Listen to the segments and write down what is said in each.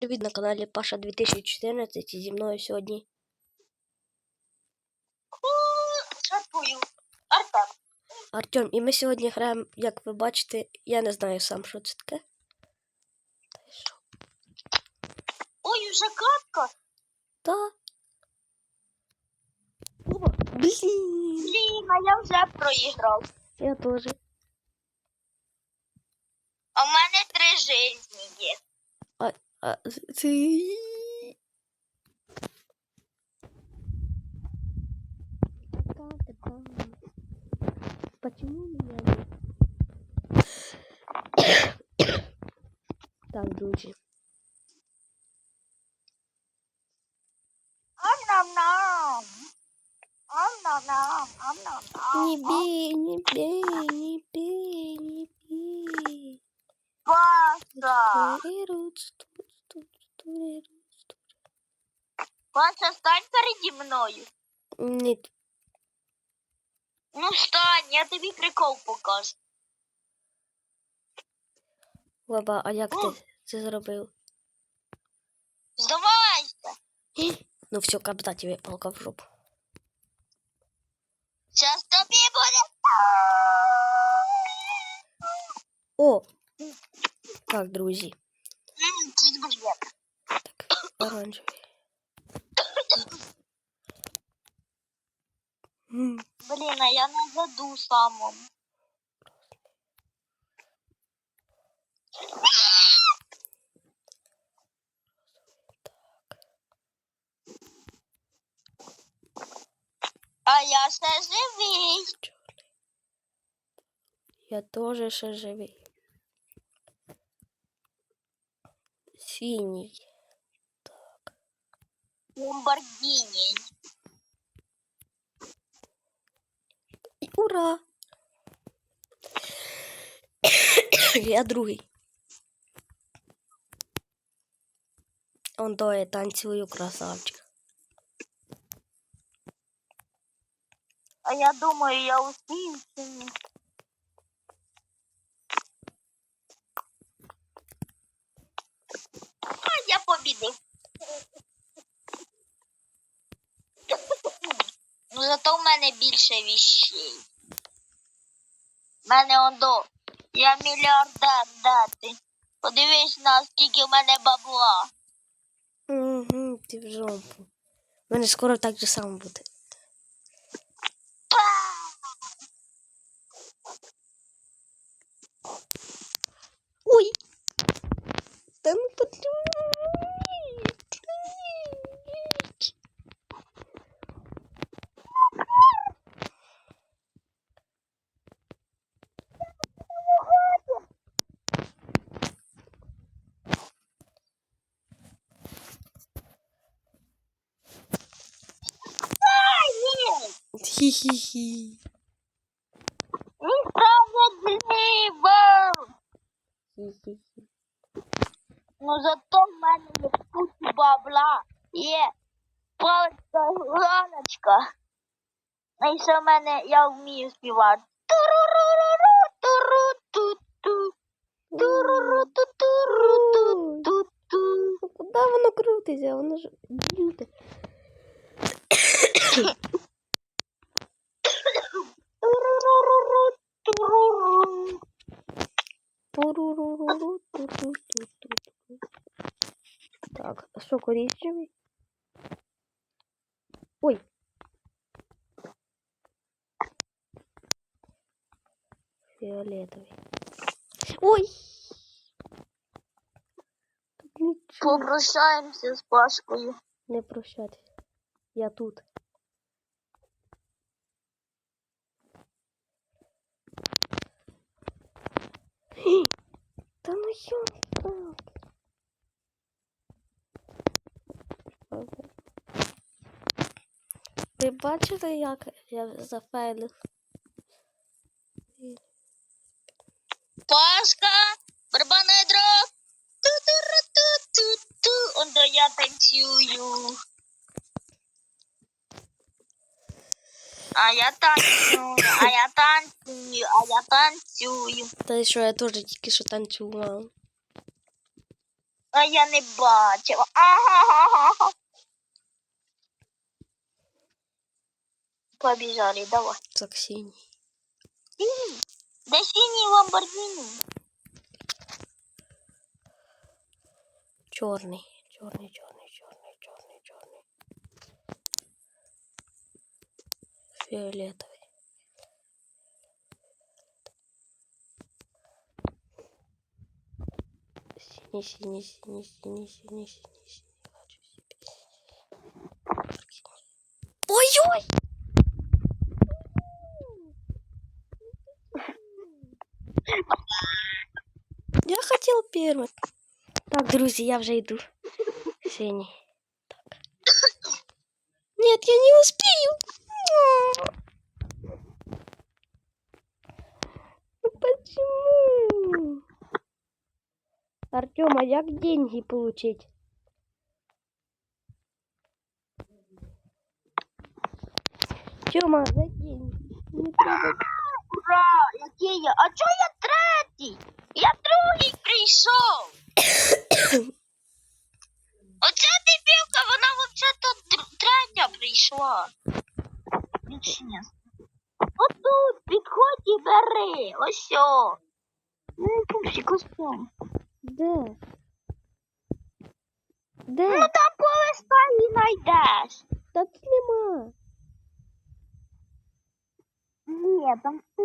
Привіт на каналі Паша 2014 і зі мною сьогодні. Артем. Артем, і ми сьогодні граємо, як ви бачите, я не знаю сам, що це таке. Ой, уже катка. О, блін. Блін, а я вже проіграв. Я теж. В мене три жизні є. Це... Почему меня нет? Так, друзі. Не бей, не бей, не бей, не бей. Паша. Турируц, туц, туц, турируц, туц. Паша, стань переді мною. Ні, Ну стань, я тобі прикол покажу. Лаба, а як О. ти це зробив? Здавайся. Ну все, капта тебе палка в жопу. Зараз тобі буде. О! Так, друзі. М, чизбургер. Оранжевий. М, Блін, а я на заду самому. А я ще живий. Я теж ще живий. Синій. Ламборгіні. І ура! Я другий. Он то я танцюю красавчик. А я думаю, я успію чи ні. А я побідив. Ну, зато в мене більше віщей. В мене ондо. Я мільярдер дати. Подивись на скільки в мене бабла. Угу, ти в жопу. У мене скоро так же само буде. Ой! Та ну подлюбіть! Ай, ні! Хі-хі-хі. Несправедливо! Хі-хі-хі. Ну зато в мене є куча бабла. Є паличка ганочка. А і ще в мене я вмію співати. Туруруруру, туру-ту-ту. Туруру-ту-туру-ту-ту-ту. Ну, Куди воно крутиться? Воно ж б'юте. Туруруруру, туруру. Туруруруру, ту-ту-ту-ту-ту. Так, а що коричневий? Ой. Фіолетовий. Ой! Тут нічого Попрощаємося з Пашкою. не прощатися. Я тут. Так? Ви бачите, як я зафейлив? А я танцюю, а я танцюю, а я танцюю. Та що я теж тільки що танцював. А я не бачила. Ага. Побіжали, давай. Так синій. Синій? Де синій Ламборгіні? Чорний. Чорний, чорний, чорний, чорний, чорний. Фіолетовий. Синий, синий, синий, синий, синий, синий, синий. Хочу себе. Ой-ой! Я хотел первым. Так, друзі, я вже йду. Синій. Так. Нет, я не успею. Ну Почему? Артема, як деньги получить? Тёма, за деньги. Ура! Який я? А чого я бери. Ось о. Ну, пупсик, ось там. Де? Ну Де? там по листа і знайдеш. Та тут нема. Ні, там ти.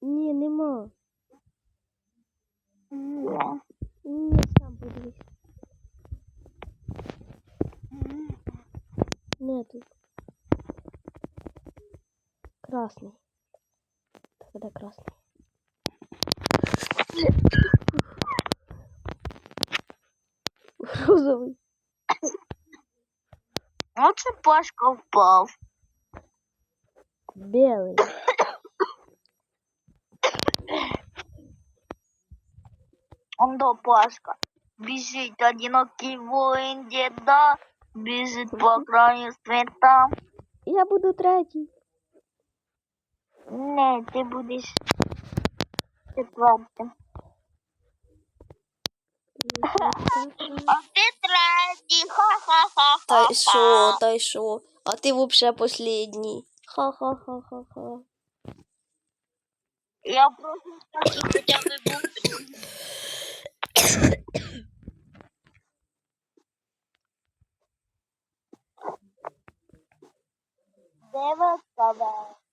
Ні, нема. Є. Ні, сам подивись. Нету. Красный. Тогда красный. Розовый. Оце Пашка впав. Белый. Он до Пашка. Бежит одинокий воин деда. Бежит по краю света. Я буду третій. Не, ти будеш четвертим. А ти третій. Ха-ха-ха. Та й що, та й що? А ти вообще последній. Ха-ха-ха-ха-ха. Я просто хочу хоча б був. Последний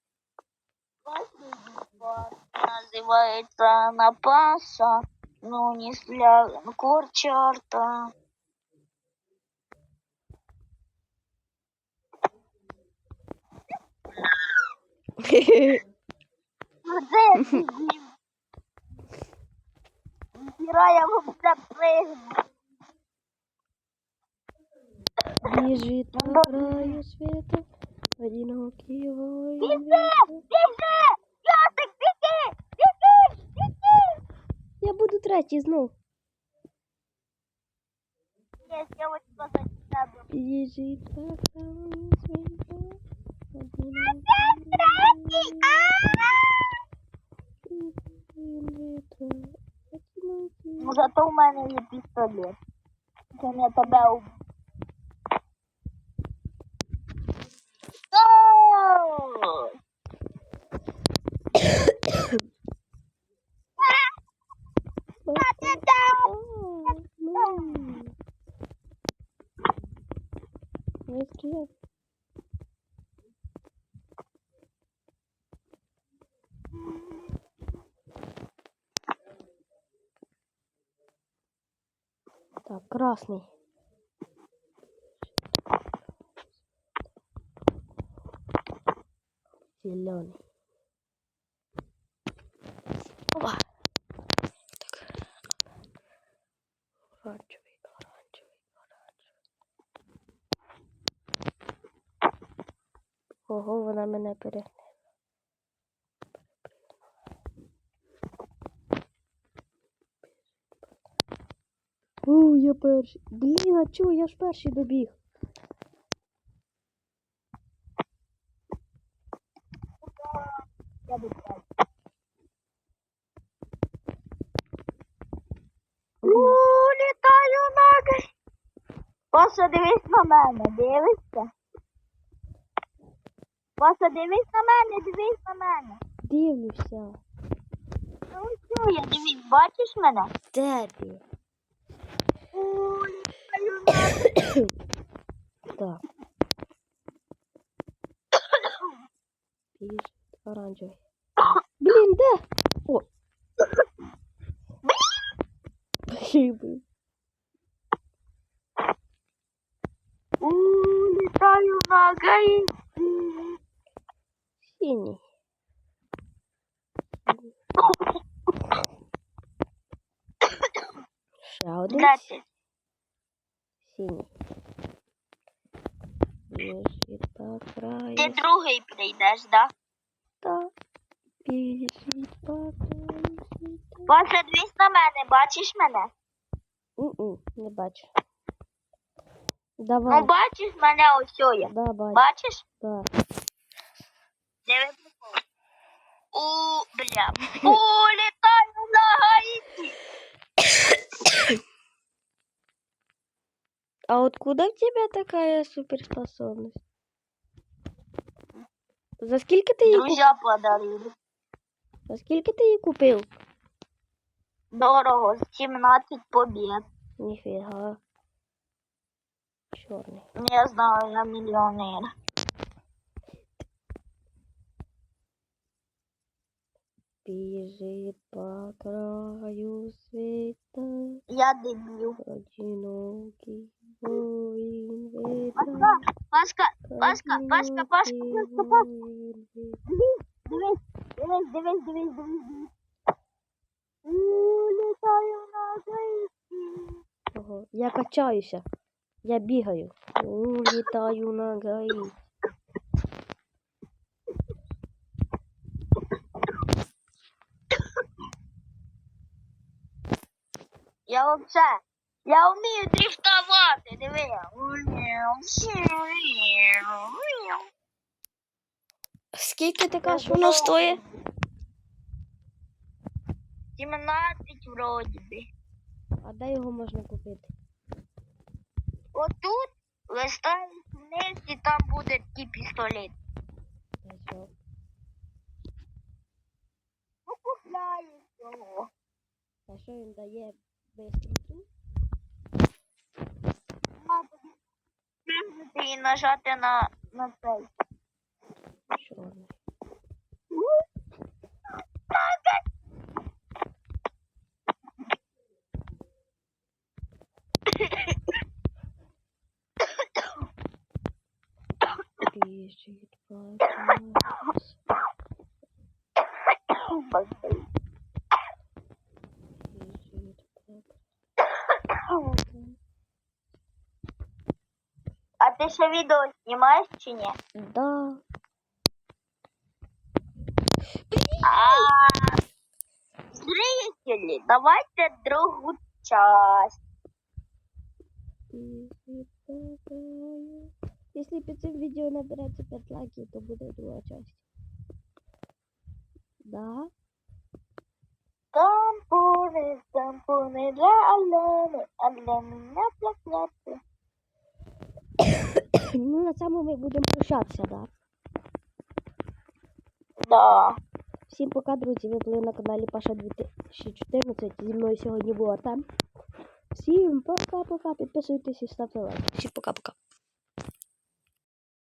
Называется она паса, но не слягонкор чарта. Героя в запрыгну. Бежит по краю света, одинокий воин. Третій знов. Є, я ось позаді тебе. Бежит по краю света одинокий Третій! Ну, зато у мене є пістолет. Це не тебе уб... О! А, ну. Не стріляй. Так, красный. Зеленый. Опа. Так. Оранжевый, оранжевый, оранжевий. Ого, вона мене перегне. У, я перший. Блін, а чого? Я ж перший добіг. Я буду брати. Паша, дивись на мене, дивишся? Паша, дивись на мене, дивись на мене. Дивлюся. Ну що я дивись, бачиш мене? Де da. Bir taranca blinde o. Şey bu Улетаю на гаи. Синий. 11. Синій. Ти другий прийдеш, да? Так. Біжить по на мене, бачиш мене? Ні, не бачу. Ну, Давай. Ну бачиш мене ось я. Да, бачу. Бачиш? Да. Диви прикол. Бля. О, літаю на Гаїті. А откуда в тебя такая суперспособность? За скільки ти її купив? Друзья подарили. За скільки ти її купив? Дорого, 17 побед. Ніфіга. Чорний. Я знаю, я мільйонер. Біжить по краю світа, Я дебіл. одинокий воїн Пашка. Пашка, Пашка, Пашка, Пашка, Пашка, Пашка. Дивись, дивись, дивись, дивись, дивись, дивись. У, на гаїті. Ого, Я качаюся. Я бігаю. Улітаю на гаї. Я вообще, я вмію дрифтувати, диви. 'Скільки ти кажеш, воно стоїть? 17 вроді би. А де його можна купити? Отут листаєш вниз і там буде такий пістолет. Ну, його. А що він дає бистроту? Надо нажати на, на цей. Чорний. Біжить по краю Біжить по А ти ще відео знімаєш чи ні? Да. А зрителі, давайте другу часть. Біжить по краю. Если під цим відео набереться 5 лайків, то буде друга часть. Да? Тампони, тампони для Алени, а для мене пляпляпи. Ну, на цьому ми будемо прощатися, да. Да. Всім пока, друзі. Ви були на каналі Паша 2014. Зі мною сьогодні був Артем. Всім пока-пока. Підписуйтесь і ставте лайк. Всім пока-пока.